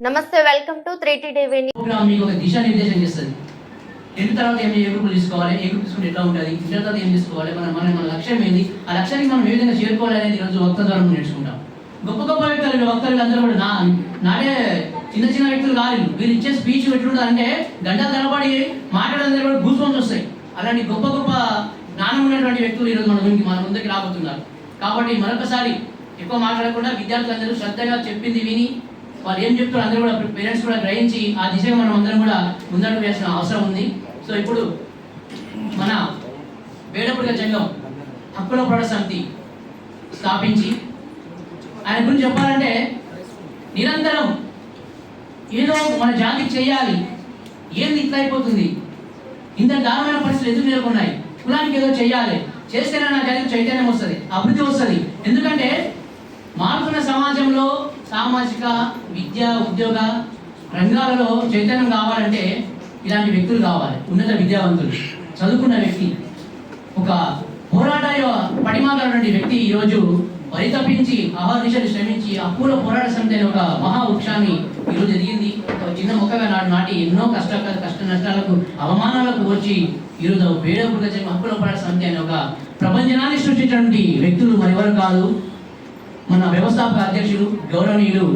నమస్తే welcome to three T TV programme మీకు ఒక దిశానిర్దేశం చేస్తుంది. టెన్త్ తర్వాత ఏం ఏ గ్రూపులు తీసుకోవాలి ఏ గ్రూప్ తీసుకుంటే ఎట్లా ఉంటుంది ఇంటర్ తర్వాత ఏం తీసుకోవాలి మన మన మన లక్ష్యం ఏంది ఆ లక్ష్యానికి మనం ఏ విధంగా చేరుకోవాలి అనేది ఈరోజు వక్త ద్వారా నేర్చుకుంటాం. గొప్ప గొప్ప వ్యక్తులు వక్తలు అందరూ కూడా నా నాడే చిన్న చిన్న వ్యక్తులు కాలేదు వీరు ఇచ్చే స్పీచ్ ఎట్లుంటుంది అంటే గంటల తరబడి మాట్లాడేందరూ కూడా గూస్ వస్తాయి. అలాంటి గొప్ప గొప్ప జ్ఞానం ఉన్నటువంటి వ్యక్తులు ఈరోజు మన ముందుకి మన ముందుకు రాబోతున్నారు. కాబట్టి మరొకసారి ఎక్కువ మాట్లాడకుండా విద్యార్థులందరూ శ్రద్ధగా చెప్పింది విని వాళ్ళు ఏం చెప్తారో అందరూ కూడా పేరెంట్స్ కూడా గ్రహించి ఆ దిశగా మనం అందరం కూడా ముందడుగు వేసిన అవసరం ఉంది. సో ఇప్పుడు మన వేడపుడిగా జంగం హక్కుల పోరాట సమితి స్థాపించి ఆయన గురించి చెప్పాలంటే నిరంతరం ఏదో మన జాతికి చేయాలి. ఏంది ఇట్లా అయిపోతుంది? ఇంత దారుణమైన పరిస్థితులు ఎందుకు నెలకొన్నాయి? కులానికి ఏదో చేయాలి. చేస్తేనే నా జాతికి చైతన్యం వస్తుంది అభివృద్ధి వస్తుంది. ఎందుకంటే మారుతున్న సమాజంలో సామాజిక విద్య ఉద్యోగ రంగాలలో చైతన్యం కావాలంటే ఇలాంటి వ్యక్తులు కావాలి. ఉన్నత విద్యావంతులు. చదువుకున్న వ్యక్తి. ఒక పోరాట పడిమాగలటువంటి వ్యక్తి ఈరోజు పరితపించి అహర్నిశలు శ్రమించి అపూర్వ పోరాట సమితి అనే ఒక మహావృక్షాన్ని ఈరోజు ఎదిగింది. ఒక చిన్న మొక్కగా నాటి నాటి ఎన్నో కష్ట కష్ట నష్టాలకు అవమానాలకు వచ్చి ఈరోజు వేడపుడుగా జరిగిన హక్కుల పోరాట సమితి అనే ఒక ప్రపంచనాన్ని సృష్టించినటువంటి వ్యక్తులు మరెవరు కాదు. మన వ్యవస్థాపక అధ్యక్షులు గౌరవనీయులు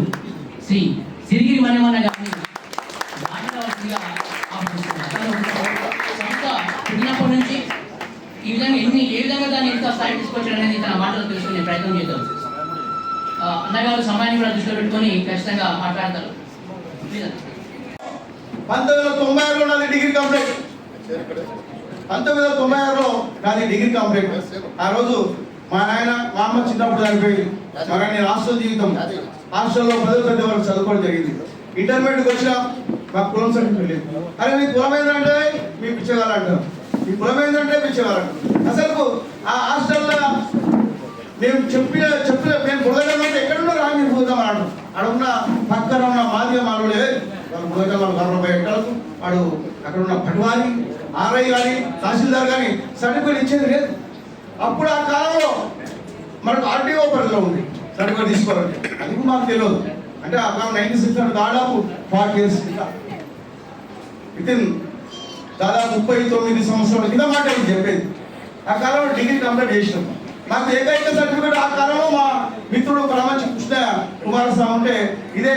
శ్రీ సిరిగిరి మణిమన్న గారిని సంస్థ పుట్టినప్పటి నుంచి ఈ విధంగా ఎన్ని ఏ విధంగా దాన్ని ఎంత స్థాయి తీసుకొచ్చాడు అనేది తన మాటలు తెలుసుకునే ప్రయత్నం చేద్దాం. అన్నగారు సమయాన్ని కూడా దృష్టిలో పెట్టుకొని ఖచ్చితంగా మాట్లాడతారు. పంతొమ్మిది వందల తొంభై ఆరులో నాది డిగ్రీ కంప్లీట్. పంతొమ్మిది వందల తొంభై ఆరులో నాది డిగ్రీ కంప్లీట్. ఆ రోజు మా నాయన మా అమ్మ చిన్నప్పుడు చనిపోయింది. మరి నేను హాస్టల్ జీవితం. హాస్టల్లో పదో తరగతి వరకు చదువుకోవడం జరిగింది. ఇంటర్మీడియట్కి వచ్చినా మాకు కులం సర్టిఫికేట్ లేదు. అరే మీ కులం ఏంటంటే మీ పిచ్చగాలు అంటారు. మీ కులం ఏంటంటే పిచ్చగాలు అసలు ఆ హాస్టల్లో మేము చెప్పిన చెప్పిన మేము బుడగలంటే ఎక్కడున్నా రాని మీరు పోదాం అన్నాడు అక్కడ ఉన్న పక్కన ఉన్న మాదిగ మానవులే వాళ్ళు బుడగలు గర్భపై ఎక్కడకు? వాడు అక్కడ ఉన్న పటవారి ఆర్ఐ కానీ తహసీల్దార్ కానీ సర్టిఫికేట్ ఇచ్చేది లేదు. అప్పుడు ఆ కాలంలో మనకు ఆర్టీఓ పరిధిలో ఉంది. సర్టిఫికేట్ తీసుకోవాలంటే అది కూడా మాకు తెలియదు. అంటే అక్కడ నైన్టీ సిక్స్ అంటే దాదాపు ఫార్టీ ఇయర్స్ విత్ ఇన్ దాదాపు ముప్పై తొమ్మిది సంవత్సరాల కింద మాట చెప్పేది ఆ కాలంలో డిగ్రీ కంప్లీట్ చేసినాం. నాకు ఏకైక సర్టిఫికేట్ ఆ కాలంలో మా మిత్రుడు పరమంచి కృష్ణ కుమారస్వామి ఉంటే ఇదే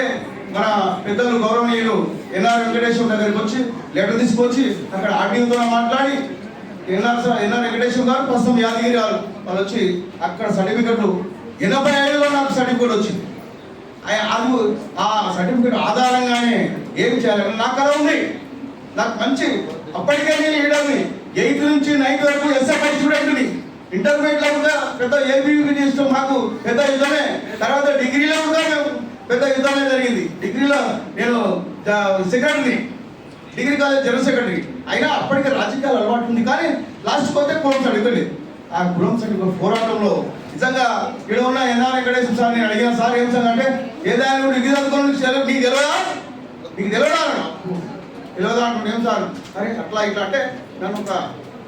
మన పెద్దలు గౌరవనీయులు ఎన్ఆర్ వెంకటేశ్వర దగ్గరికి వచ్చి లెటర్ తీసుకొచ్చి అక్కడ ఆర్టీఓతో మాట్లాడి ఎన్ఆర్ ఎన్ఆర్ వెంకటేశ్వర గారు ప్రస్తుతం యాదగిరి గారు వాళ్ళు వచ్చి అక్కడ సర్టిఫికెట్లు ఎనభై ఐదులో నాకు సర్టిఫికేట్ వచ్చింది. అది ఆ సర్టిఫికేట్ ఆధారంగానే ఏం చేయాలని నాకు కథ ఉంది. నాకు మంచి అప్పటికే నేను లీడర్ని ఎయిత్ నుంచి నైన్త్ వరకు ఎస్ఎఫ్ఐ స్టూడెంట్ని ఇంటర్మీడియట్లో కూడా పెద్ద ఏబీవీ చేస్తాం మాకు పెద్ద యుద్ధమే తర్వాత డిగ్రీలో కూడా మేము పెద్ద యుద్ధమే జరిగింది. డిగ్రీలో నేను సెకండ్ని డిగ్రీ కాలేజ్ జనరల్ సెక్రటరీ అయినా అప్పటికే రాజకీయాలు అలవాటు ఉంది కానీ లాస్ట్ పోతే కులం ఇవ్వండి ఆ కులం సర్టిఫికేట్ పోరాటంలో నిజంగా ఇక్కడ ఉన్న ఎన్ఆర్ వెంకటేశ్వర సార్ నేను అడిగిన సార్ ఏం సార్ అంటే ఏదైనా నువ్వు డిగ్రీ చదువుకోవడం నీకు తెలియదా నీకు తెలియదా తెలియదా ఏం సార్? అరే అట్లా ఇట్లా అంటే నన్ను ఒక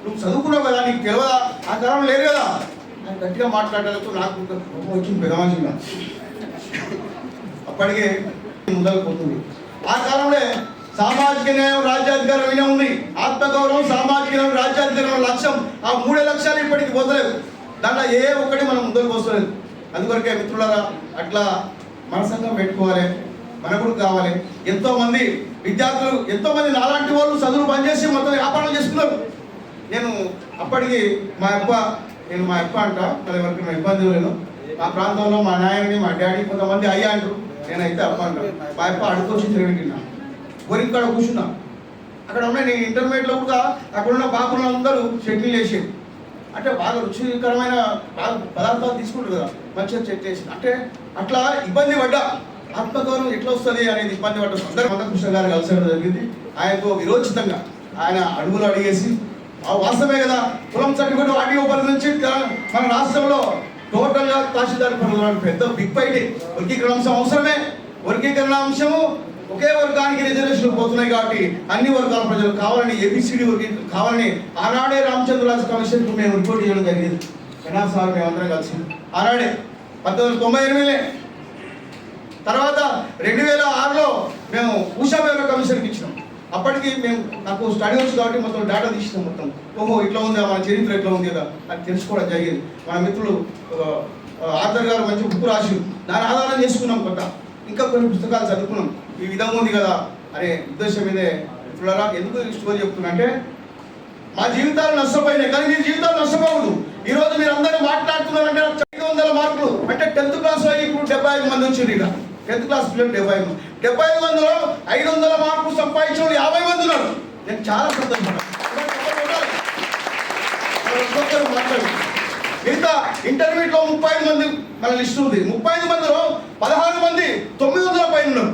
నువ్వు చదువుకున్నావు కదా నీకు తెలియదా ఆ కాలం లేదు కదా. అని గట్టిగా మాట్లాడేందుకు నాకు వచ్చింది అప్పటికే ముందరకు పోతుంది. ఆ కాలంలో సామాజిక న్యాయం రాజ్యాధికారం అయినా ఉంది. ఆత్మగౌరవం సామాజిక న్యాయం రాజ్యాధికారం లక్ష్యం ఆ మూడే లక్ష్యాలు ఇప్పటికి పోతలేవు దాంట్లో ఏ ఒక్కటి మనం ముందుకు వస్తలేదు అందుకొరకే మిత్రులరా అట్లా మన సంఘం పెట్టుకోవాలి మనకుడు కూడా కావాలి. ఎంతో మంది విద్యార్థులు ఎంతో మంది నాలాంటి వాళ్ళు చదువులు పనిచేసి మొత్తం వ్యాపారాలు చేస్తున్నారు. నేను అప్పటికి మా అప్ప నేను మా అప్ప అంట మరి వరకు నా ఇబ్బంది లేదు మా ప్రాంతంలో మా నాయనని మా డాడీ కొంతమంది అయ్యా అంటారు. నేనైతే అప్ప అంటాను మా అప్ప అడుకొచ్చి తిరగబెట్టినా వరికి కాడ కూర్చున్నా. అక్కడ ఉన్న నేను ఇంటర్మీడియట్లో కూడా అక్కడ ఉన్న బాబులు అందరూ షెడ్యూల్ చేసేది. అంటే బాగా రుచికరమైన బాగా పదార్థాలు తీసుకుంటారు కదా మంచిగా చెక్ చేసి. అంటే అట్లా ఇబ్బంది పడ్డా. ఆత్మగౌరవం ఎట్లా వస్తుంది అనేది ఇబ్బంది పడ్డ. అందరూ మందకృష్ణ గారు కలిసడం జరిగింది. ఆయనతో విరోచితంగా ఆయన అడుగులు అడిగేసి ఆ వాస్తవమే కదా కులం సర్టిఫికేట్ ఆడియో పరిధి నుంచి మన రాష్ట్రంలో టోటల్గా తహసీల్దార్ పరిధిలో పెద్ద బిగ్ ఫైట్ వర్గీకరణ అంశం అవసరమే. వర్గీకరణ అంశము ఒకే వర్గానికి రిజర్వేషన్ పోతున్నాయి కాబట్టి అన్ని వర్గాల ప్రజలు కావాలని ఏబిసిడి కావాలని ఆనాడే రామచంద్రరాజు కమిషన్కు మేము రిపోర్ట్ చేయడం జరిగింది. కన్నా సార్ మేమందరం కలిసి ఆనాడే పంతొమ్మిది వందల తొంభై ఎనిమిదిలే. తర్వాత రెండు వేల ఆరులో మేము ఉషా పేపర్ కమిషన్కి ఇచ్చినాం. అప్పటికి మేము నాకు స్టడీ వచ్చు కాబట్టి మొత్తం డేటా తీసినాం మొత్తం. ఓహో ఇట్లా ఉందా? మన చరిత్ర ఇట్లా ఉంది? కదా? అని తెలుసుకోవడం జరిగింది. మన మిత్రులు ఆర్థర్ గారు మంచి బుక్ రాసి దాని ఆధారం చేసుకున్నాం కొంత ఇంకా కొన్ని పుస్తకాలు చదువుకున్నాం. ఈ విధంగా ఉంది కదా అనే ఉద్దేశం మీదే మిత్రులారా ఎందుకు ఈ స్టోరీ చెప్తున్నా అంటే మా జీవితాలు నష్టపోయినాయి కానీ మీ జీవితాలు నష్టపోవద్దు ఈ రోజు మీరు అందరూ మాట్లాడుతున్నారంటే ఐదు వందల మార్కులు. అంటే టెన్త్ క్లాస్లో ఇప్పుడు డెబ్బై ఐదు మంది వచ్చింది ఇక. టెన్త్ క్లాస్ పిల్లలు డెబ్బై ఐదు డెబ్బై ఐదు మందిలో ఐదు వందల మార్కులు సంపాదించిన వాళ్ళు యాభై మంది ఉన్నారు. నేను చాలా సంతోషపడ్డాను మిగతా ఇంటర్మీడియట్లో ముప్పై ఐదు మంది మన లిస్ట్ ఉంది. ముప్పై ఐదు మందిలో పదహారు మంది తొమ్మిది వందల పైన ఉన్నారు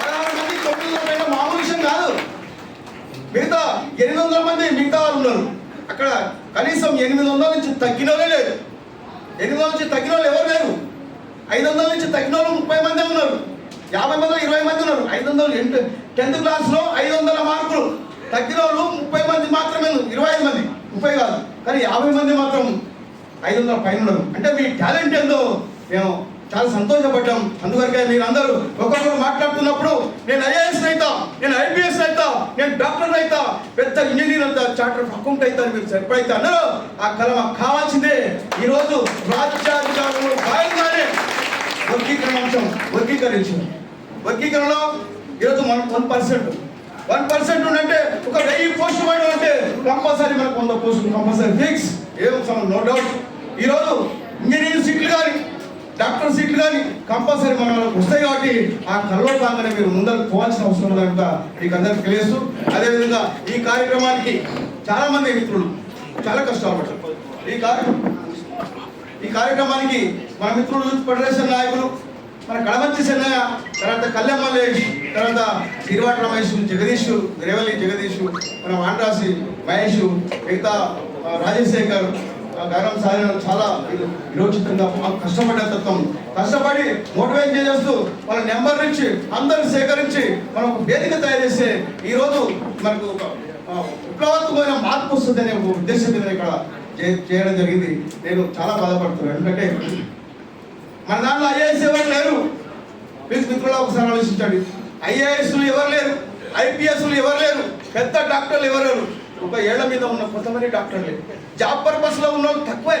పదహారు మంది తొమ్మిది వందల పైన మామూలు విషయం కాదు మిగతా ఎనిమిది వందల మంది మిగతా వాళ్ళు ఉన్నారు. అక్కడ కనీసం ఎనిమిది వందల నుంచి తగ్గిన వాళ్ళే లేదు ఎనిమిది వందల నుంచి తగ్గిన వాళ్ళు ఎవరు లేరు? ఐదు వందల నుంచి తగ్గిన వాళ్ళు ముప్పై మంది ఉన్నారు. యాభై మంది ఇరవై మంది ఉన్నారు. ఐదు వందలు టెన్త్ క్లాస్లో ఐదు వందల మార్కులు. తగ్గిన వాళ్ళు ముప్పై మంది మాత్రమే ఇరవై ఐదు మంది. ముప్పై కాదు. కానీ యాభై మంది మాత్రం ఐదు వందల పైన ఉన్నారు. అంటే మీ టాలెంట్ ఏందో మేము చాలా సంతోషపడ్డాం. అందువరకే మీరు అందరూ ఒక్కొక్కరు మాట్లాడుతున్నప్పుడు నేను ఐఏఎస్ అవుతా నేను ఐపీఎస్ అవుతా నేను డాక్టర్ అవుతా పెద్ద ఇంజనీర్ అవుతా చార్టర్ అకౌంట్ అవుతాను మీరు సరిపడైతే అన్నారు ఆ కళ మాకు కావాల్సిందే. ఈరోజు రాజ్యాధికారంలో భాగంగానే వర్గీకరణ అంశం వర్గీకరించింది వర్గీకరణలో ఈరోజు మనం వన్ పర్సెంట్. వన్ పర్సెంట్ ఉందంటే ఒక వెయ్యి పోస్టులు పడి అంటే కంపల్సరీ మనకు వంద పోస్టులు కంపల్సరీ ఫిక్స్. ఏం నో డౌట్. ఈరోజు డాక్టర్ సీట్లు కానీ కంపల్సరీ మన వాళ్ళకి వస్తాయి కాబట్టి ఆ కల్లో కాగానే మీరు ముందరకు పోవాల్సిన అవసరం ఉంది కనుక మీకు అందరికి తెలియదు అదేవిధంగా ఈ కార్యక్రమానికి చాలా మంది మిత్రులు చాలా కష్టపడ్డారు. ఈ కార్యక్రమం ఈ కార్యక్రమానికి మన మిత్రులు ఫెడరేషన్ నాయకులు మన కడమంచి చెన్నయ్య తర్వాత కళ్యాణ్ మల్లేష్ తర్వాత సిరివాట రమేష్ జగదీష్ రేవల్లి జగదీష్ మన వాండ్రాసి మహేష్ మిగతా రాజశేఖర్ ఆ, గారం చాలా విరోచితంగా కష్టపడే తత్వం. కష్టపడి మోటివేట్ చేస్తూ వాళ్ళ నెంబర్ నుంచి అందరిని సేకరించి మనం ఒక వేదిక తయారు చేస్తే ఈరోజు మనకు ఒక ఆ, విప్లవాత్మకమైన మార్పు వస్తుంది అనే ఉద్దేశం మీద ఇక్కడ చే- చేయడం జరిగింది. నేను చాలా బాధపడుతున్నాను. ఎందుకంటే మన దాంట్లో ఐఏఎస్ ఎవరు లేరు? ప్లీజ్ మిత్రులు ఒకసారి ఆలోచించండి. ఐఏఎస్లు ఎవరు లేరు? ఐపీఎస్లు ఎవరు లేరు? పెద్ద డాక్టర్లు ఎవరు లేరు? ఒక ఏళ్ళ మీద ఉన్న కొంతమంది డాక్టర్లే. జాబ్ పర్పస్లో ఉన్న వాళ్ళు తక్కువే.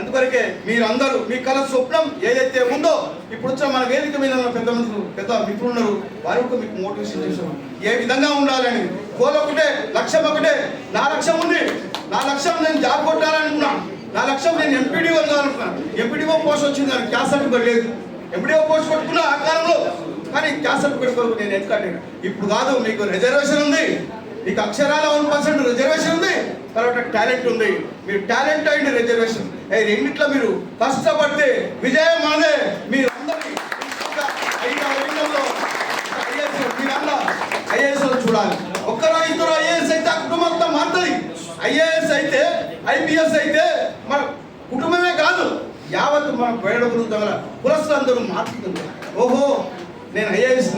అందువరకే మీరందరూ మీ కళ స్వప్నం ఏదైతే ఉందో ఇప్పుడు వచ్చిన మన వేదిక మీద ఉన్న పెద్ద మనుషులు పెద్ద మిత్రులు ఉన్నారు వారి కూడా మీకు మోటివేషన్ చేశారు ఏ విధంగా ఉండాలని? గోల్ ఒకటే లక్ష్యం ఒకటే. నా లక్ష్యం ఉంది. నా లక్ష్యం నేను జాబ్ కొట్టాలనుకున్నాను నా లక్ష్యం నేను ఎంపీడీఓ కావాలనుకున్నాను ఎంపీడీఓ పోస్ట్ వచ్చింది కానీ క్యాస్ట్ సర్టిఫికేట్ లేదు. ఎంపీడీఓ పోస్ట్ కొట్టుకున్నా ఆ కాలంలో కానీ క్యాస్ట్ సర్టిఫికేట్ కొరకు నేను ఎందుకంటే ఇప్పుడు కాదు మీకు రిజర్వేషన్ ఉంది. మీకు అక్షరాల వన్ పర్సెంట్ రిజర్వేషన్ ఉంది తర్వాత టాలెంట్ ఉంది. మీరు టాలెంట్ అండ్ రిజర్వేషన్ ఈ రెండిట్లో మీరు కష్టపడితే విజయం మనదే మీరు అందరికీ ఐఏఎస్ చూడాలి. ఒక్కరో ఇద్దరు ఐఏఎస్ అయితే ఆ కుటుంబం అంతా మారుతుంది. ఐఏఎస్ అయితే ఐపీఎస్ అయితే మన కుటుంబమే కాదు యావత్ మన పేడ వృద్ధుల పురస్సులందరూ మారుతుంది ఓహో నేను ఐఏఎస్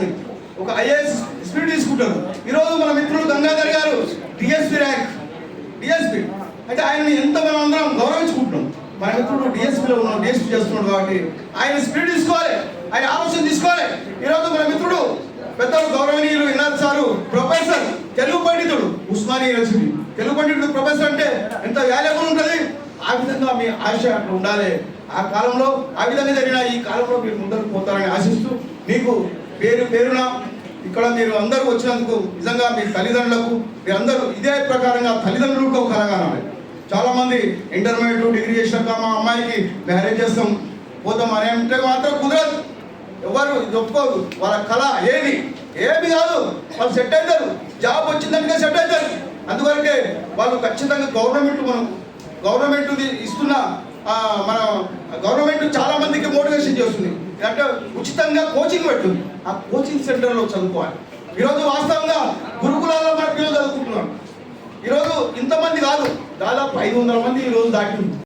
ఒక ఐఏఎస్ స్పీడ్ తీసుకుంటారు. ఈరోజు మన మిత్రుడు గంగాధర్ గారు డిఎస్పీ ర్యాంక్. డిఎస్పీ. అంటే ఆయనని ఎంత మనం అందరం గౌరవించుకుంటున్నాం? మన మిత్రుడు డిఎస్పీలో ఉన్నాం డిఎస్పీ చేస్తున్నాడు కాబట్టి ఆయన స్పీడ్ తీసుకోవాలి. ఆయన ఆలోచన తీసుకోవాలి. ఈరోజు మన మిత్రుడు పెద్దలు గౌరవనీయులు ఎన్ఆర్ సారు ప్రొఫెసర్ తెలుగు పండితుడు ఉస్మానియా యూనివర్సిటీ తెలుగు పండితుడు ప్రొఫెసర్ అంటే ఎంత వాల్యుబుల్ ఉంటుంది? ఆ విధంగా మీ ఆశ ఉండాలి. ఆ కాలంలో ఆ విధంగా జరిగిన ఈ కాలంలో మీరు ముందరకు పోతారని ఆశిస్తూ మీకు పేరు పేరున ఇక్కడ మీరు అందరూ వచ్చినందుకు నిజంగా మీ తల్లిదండ్రులకు మీరందరూ ఇదే ప్రకారంగా తల్లిదండ్రులకు ఒక కలగాలి. చాలా మంది ఇంటర్మీడియట్ డిగ్రీ చేసినాక మా అమ్మాయికి మ్యారేజ్ చేస్తాం పోతాం అని అంటే మాత్రం కుదరదు. ఎవరు ఒప్పుకోదు. ఒప్పుకోరు వాళ్ళ కళ ఏది? ఏమి కాదు. వాళ్ళు సెట్ అవుతారు. జాబ్ వచ్చిందంటే సెట్ అవుతారు. అందువరకే వాళ్ళు ఖచ్చితంగా గవర్నమెంట్ మనం గవర్నమెంట్ ఇస్తున్న మన గవర్నమెంట్ చాలా మందికి మోటివేషన్ చేస్తుంది. అంటే ఉచితంగా కోచింగ్ పెట్టుంది ఆ కోచింగ్ సెంటర్లో చదువుకోవాలి. ఈరోజు వాస్తవంగా గురుకులాల్లో మన పిల్లలు చదువుకుంటున్నాం. ఈరోజు ఇంతమంది కాదు. దాదాపు ఐదు వందల మంది ఈరోజు దాటి ఉంది